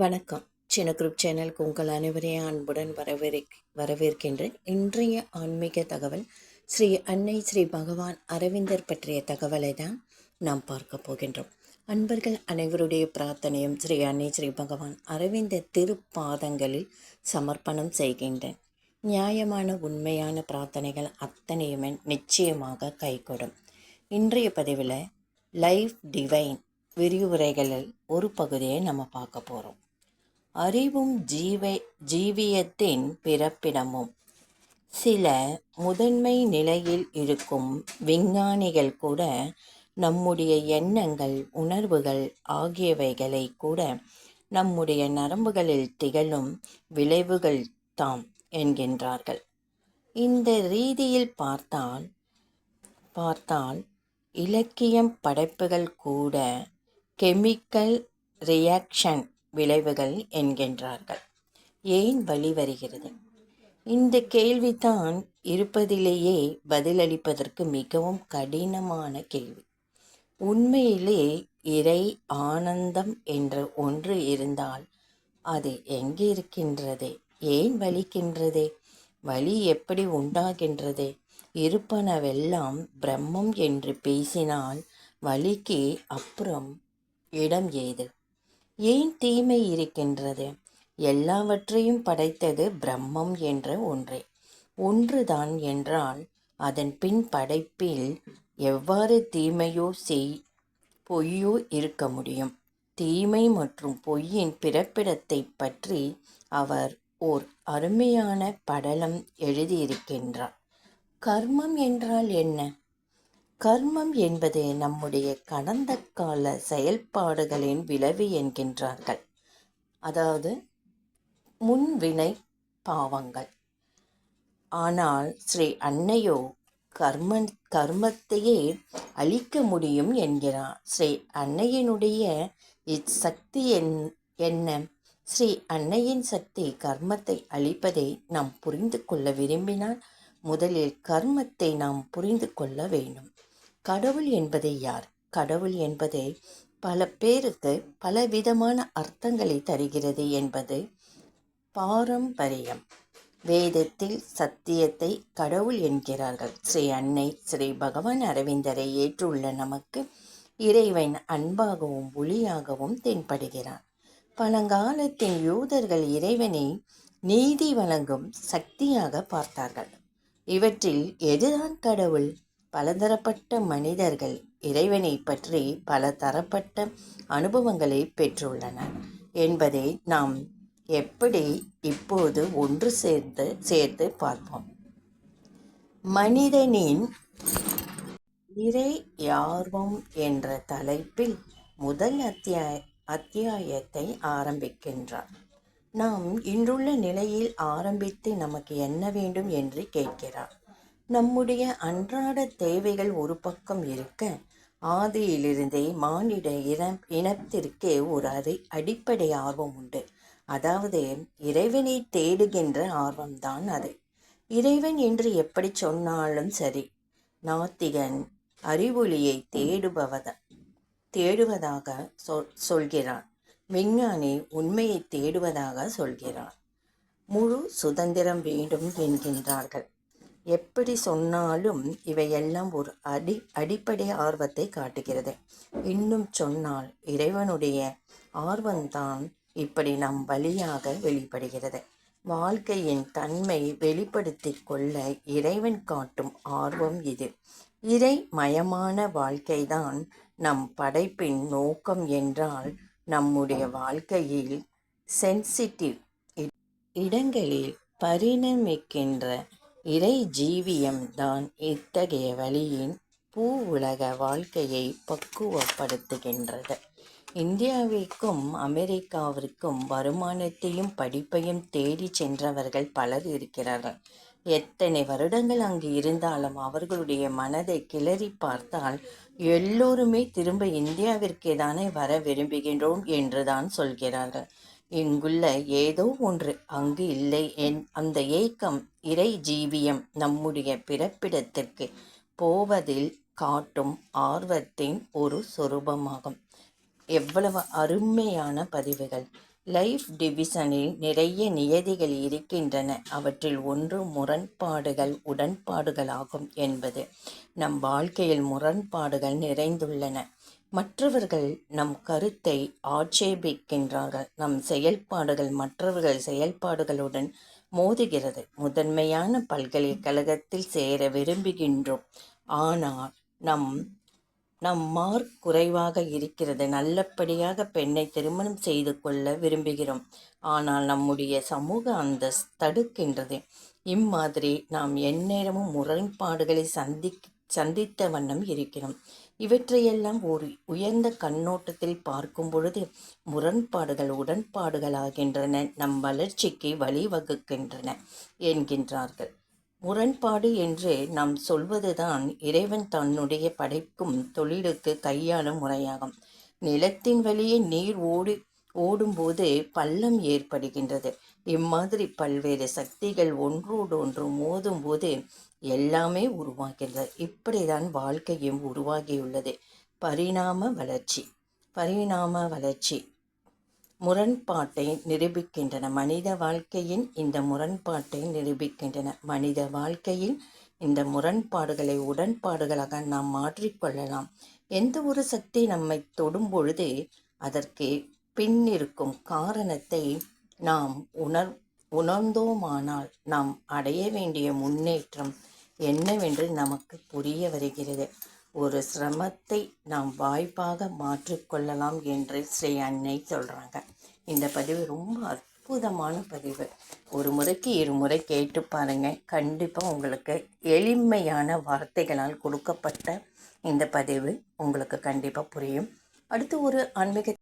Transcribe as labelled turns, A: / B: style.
A: வணக்கம். சின்ன குரூப் சேனலுக்கு உங்கள் அனைவரையும் அன்புடன் வரவேற்க வரவேற்கின்றேன். இன்றைய ஆன்மீக தகவல் ஸ்ரீ அன்னை ஸ்ரீ பகவான் அரவிந்தர் பற்றிய தகவலை தான் நாம் பார்க்க போகின்றோம். அன்பர்கள் அனைவருடைய பிரார்த்தனையும் ஸ்ரீ அன்னை ஸ்ரீ பகவான் அரவிந்தர் திருப்பாதங்களில் சமர்ப்பணம் செய்கின்றேன். நியாயமான உண்மையான பிரார்த்தனைகள் அத்தனையுமே நிச்சயமாக கைகூடும். இன்றைய பதிவில் லைஃப் டிவைன் விரிவுரைகளில் ஒரு பகுதியை நம்ம பார்க்க போகிறோம் அறிவும் ஜீவை ஜீவியத்தின் பிறப்பிடமும். சில முதன்மை நிலையில் இருக்கும் விஞ்ஞானிகள் கூட நம்முடைய எண்ணங்கள் உணர்வுகள் ஆகியவைகளை கூட நம்முடைய நரம்புகளில் திகழும் விளைவுகள் தாம் என்கின்றார்கள். இந்த ரீதியில் பார்த்தால் பார்த்தால் இலக்கியம் படைப்புகள் கூட கெமிக்கல் ரியாக்ஷன் விளைவுகள் என்கின்றார்கள். ஏன் வழி வருகிறது? இந்த கேள்விதான் இருப்பதிலேயே பதிலளிப்பதற்கு மிகவும் கடினமான கேள்வி. உண்மையிலே இறை ஆனந்தம் என்ற ஒன்று இருந்தால் அது எங்கே இருக்கின்றது ஏன் வலிக்கின்றது? வலி எப்படி உண்டாகின்றது? இருப்பனவெல்லாம் பிரம்மம் என்று பேசினால் வலிக்கு அப்புறம் இடம் ஏது? ஏன் தீமை இருக்கின்றது? எல்லாவற்றையும் படைத்தது பிரம்மம் என்ற ஒன்றே. ஒன்றுதான் என்றால் அதன் பின் படைப்பில் எவ்வாறு தீமையோ செய் பொய்யோ இருக்க முடியும். தீமை மற்றும் பொய்யின் பிறப்பிடத்தை பற்றி அவர் ஓர் அருமையான படலம் எழுதியிருக்கின்றார். கர்மம் என்றால் என்ன? கர்மம் என்பது நம்முடைய கடந்த கால செயல்பாடுகளின் விளைவு என்கின்றார்கள். அதாவது முன்வினை பாவங்கள். ஆனால் ஸ்ரீ அன்னையோ கர்ம கர்மத்தையே அழிக்க முடியும் என்கிறார். ஸ்ரீ அன்னையினுடைய இச்சக்தி என் என்ன? ஸ்ரீ அன்னையின் சக்தி கர்மத்தை அழிப்பதை நாம் புரிந்து கொள்ள விரும்பினால் முதலில் கர்மத்தை நாம் புரிந்து கொள்ள வேண்டும். கடவுள் என்பது யார்? கடவுள் என்பது பல பேருக்கு பலவிதமான அர்த்தங்களை தருகிறது என்பது பாரம்பரியம். வேதத்தில் சத்தியத்தை கடவுள் என்கிறார்கள். ஸ்ரீ அன்னை ஸ்ரீ பகவான் அரவிந்தரை ஏற்றுள்ள நமக்கு இறைவன் அன்பாகவும் ஒளியாகவும் தென்படுகிறார் பழங்காலத்தின் யூதர்கள் இறைவனை நீதி வழங்கும் சக்தியாக பார்த்தார்கள். இவற்றில் எதுதான் கடவுள்? பலதரப்பட்ட மனிதர்கள் இறைவனை பற்றி பல தரப்பட்ட அனுபவங்களை பெற்றுள்ளனர் என்பதை நாம் எப்படி இப்போது ஒன்று சேர்ந்து சேர்த்து பார்ப்போம். மனிதனின் இறை யார்வம் என்ற தலைப்பில் முதல் அத்தியாய அத்தியாயத்தை ஆரம்பிக்கின்றார். நாம் இன்றுள்ள நிலையில் ஆரம்பித்து நமக்கு என்ன வேண்டும் என்று கேட்கிறார். நம்முடைய அன்றாட தேவைகள் ஒரு பக்கம் இருக்க ஆதியிலிருந்தே மானிட இன இனத்திற்கே ஒரு அடி அடிப்படை ஆர்வம் உண்டு. அதாவது இறைவனை தேடுகின்ற ஆர்வம்தான் அது. இறைவன் என்று எப்படி சொன்னாலும் சரி நாத்திகன் அறிவொளியை தேடுபவத தேடுவதாக சொல் சொல்கிறான். விஞ்ஞானி உண்மையை தேடுவதாக சொல்கிறான். முழு சுதந்திரம் வேண்டும் என்கின்றார்கள். எப்படி சொன்னாலும் இவையெல்லாம் ஒரு அடி அடிப்படை ஆர்வத்தை காட்டுகிறது. இன்னும் சொன்னால் இறைவனுடைய ஆர்வம்தான் இப்படி நம் வழியாக வெளிப்படுகிறது. வாழ்க்கையின் தன்மை வெளிப்படுத்தி கொள்ள இறைவன் காட்டும் ஆர்வம் இது. இறை மயமான வாழ்க்கைதான் நம் படைப்பின் நோக்கம் என்றால் நம்முடைய வாழ்க்கையில் சென்சிட்டிவ் இடங்களில் பரிணமிக்கின்ற இறை ஜீவியம்தான் இத்தகைய வழியின் பூ உலக வாழ்க்கையை பக்குவப்படுத்துகின்றது. இந்தியாவிற்கும் அமெரிக்காவிற்கும் வருமானத்தையும் படிப்பையும் தேடி சென்றவர்கள் பலர் இருக்கிறார்கள். எத்தனை வருடங்கள் அங்கு இருந்தாலும் அவர்களுடைய மனதை கிளறி பார்த்தால் எல்லோருமே திரும்ப இந்தியாவிற்கே தானே வர விரும்புகின்றோம் என்றுதான் சொல்கிறார்கள். இங்குள்ள ஏதோ ஒன்று அங்கு இல்லை என் அந்த ஏக்கம் இறை ஜீவியம் நம்முடைய பிறப்பிடத்திற்கு போவதில் காட்டும் ஆர்வத்தின் ஒரு சொரூபமாகும். எவ்வளவு அருமையான பதிவுகள். லைஃப் டிவிஷனில் நிறைய நியதிகள் இருக்கின்றன. அவற்றில் ஒன்று முரண்பாடுகள் உடன்பாடுகளாகும் என்பது. நம் வாழ்க்கையில் முரண்பாடுகள் நிறைந்துள்ளன. மற்றவர்கள் நம் கருத்தை ஆட்சேபிக்கின்றார்கள். நம் செயல்பாடுகள் மற்றவர்கள் செயல்பாடுகளுடன் மோதுகிறது. முதன்மையான பல்கலைக்கழகத்தில் சேர விரும்புகின்றோம். ஆனால் நம் நம் மார்க் குறைவாக இருக்கிறது. நல்லபடியாக பெண்ணை திருமணம் செய்து கொள்ள விரும்புகிறோம். ஆனால் நம்முடைய சமூக அந்தஸ்து தடுக்கின்றது. இம்மாதிரி நாம் எந்நேரமும் முரண்பாடுகளை சந்தி சந்தித்த வண்ணம் இருக்கிறோம். இவற்றையெல்லாம் ஒரு உயர்ந்த கண்ணோட்டத்தில் பார்க்கும் பொழுது முரண்பாடுகள் உடன்பாடுகளாகின்றன நம் வளர்ச்சிக்கு வழிவகுக்கின்றன என்கின்றார்கள். முரண்பாடு என்று நாம் சொல்வதுதான் இறைவன் தன்னுடைய படைக்கும் தொழிலுக்கு கையாளும் முறையாகும். நிலத்தின் வழியே நீர் ஓடி ஓடும்போது பள்ளம் ஏற்படுகின்றது. இம்மாதிரி பல்வேறு சக்திகள் ஒன்றோடொன்று மோதும் போது எல்லாமே உருவாகின்றது இப்படிதான் வாழ்க்கையும் உருவாகியுள்ளது. பரிணாம வளர்ச்சி. பரிணாம வளர்ச்சி. முரண்பாட்டை நிரூபிக்கின்றன. மனித வாழ்க்கையின் இந்த முரண்பாட்டை நிரூபிக்கின்றன. மனித வாழ்க்கையில் இந்த முரண்பாடுகளை உடன்பாடுகளாக நாம் மாற்றிக்கொள்ளலாம். எந்த ஒரு சக்தி நம்மை தொடும் பொழுது அதற்கு பின்னிருக்கும் காரணத்தை நாம் உணர் உணர்ந்தோமானால் நாம் அடைய வேண்டிய முன்னேற்றம் என்னவென்று நமக்கு புரிய வருகிறது. ஒரு சிரமத்தை நாம் வாய்ப்பாக மாற்றிக்கொள்ளலாம் என்று ஸ்ரீ அன்னை சொல்கிறாங்க இந்த பதிவு ரொம்ப அற்புதமான பதிவு. ஒரு முறைக்கு இருமுறை கேட்டு பாருங்கள் கண்டிப்பாக உங்களுக்கு எளிமையான வார்த்தைகளால் கொடுக்கப்பட்ட இந்த பதிவு உங்களுக்கு கண்டிப்பாக புரியும். அடுத்து ஒரு ஆன்மீக